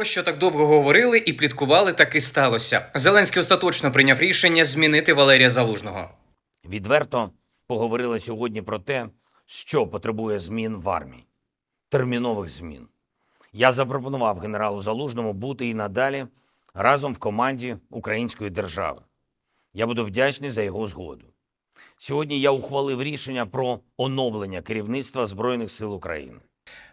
Про що так довго говорили і пліткували, так і сталося. Зеленський остаточно прийняв рішення змінити Валерія Залужного. Відверто поговорили сьогодні про те, що потребує змін в армії, термінових змін. Я запропонував генералу Залужному бути і надалі разом в команді української держави. Я буду вдячний за його згоду. Сьогодні я ухвалив рішення про оновлення керівництва Збройних сил України.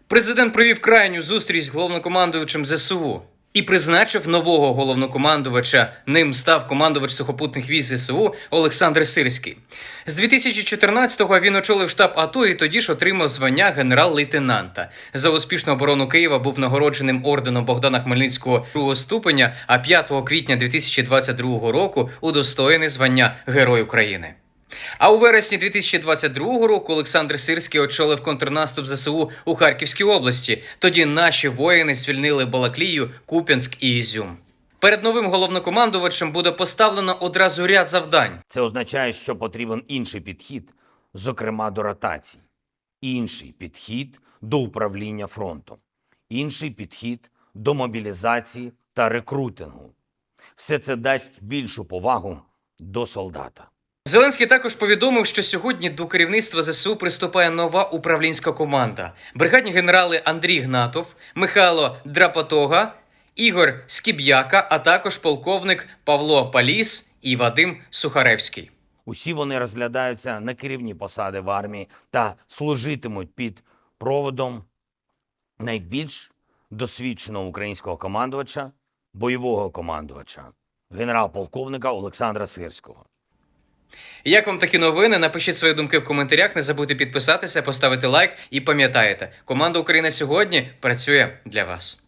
Президент провів крайню зустріч з головнокомандувачем ЗСУ і призначив нового головнокомандувача. Ним став командувач сухопутних військ ЗСУ Олександр Сирський. З 2014-го він очолив штаб АТО і тоді ж отримав звання генерал-лейтенанта. За успішну оборону Києва був нагородженим орденом Богдана Хмельницького другого ступеня, а 5 квітня 2022 року удостоєний звання Герой України. А у вересні 2022 року Олександр Сирський очолив контрнаступ ЗСУ у Харківській області. Тоді наші воїни звільнили Балаклію, Куп'янськ і Ізюм. Перед новим головнокомандувачем буде поставлено одразу ряд завдань. Це означає, що потрібен інший підхід, зокрема до ротацій, інший підхід до управління фронтом, інший підхід до мобілізації та рекрутингу. Все це дасть більшу повагу до солдата. Зеленський також повідомив, що сьогодні до керівництва ЗСУ приступає нова управлінська команда. Бригадні генерали Андрій Гнатов, Михайло Драпотога, Ігор Скіб'яка, а також полковник Павло Паліс і Вадим Сухаревський. Усі вони розглядаються на керівні посади в армії та служитимуть під проводом найбільш досвідченого українського командувача, бойового командувача, генерал-полковника Олександра Сирського. Як вам такі новини? Напишіть свої думки в коментарях. Не забудьте підписатися, поставити лайк і пам'ятаєте, команда Україна сьогодні працює для вас.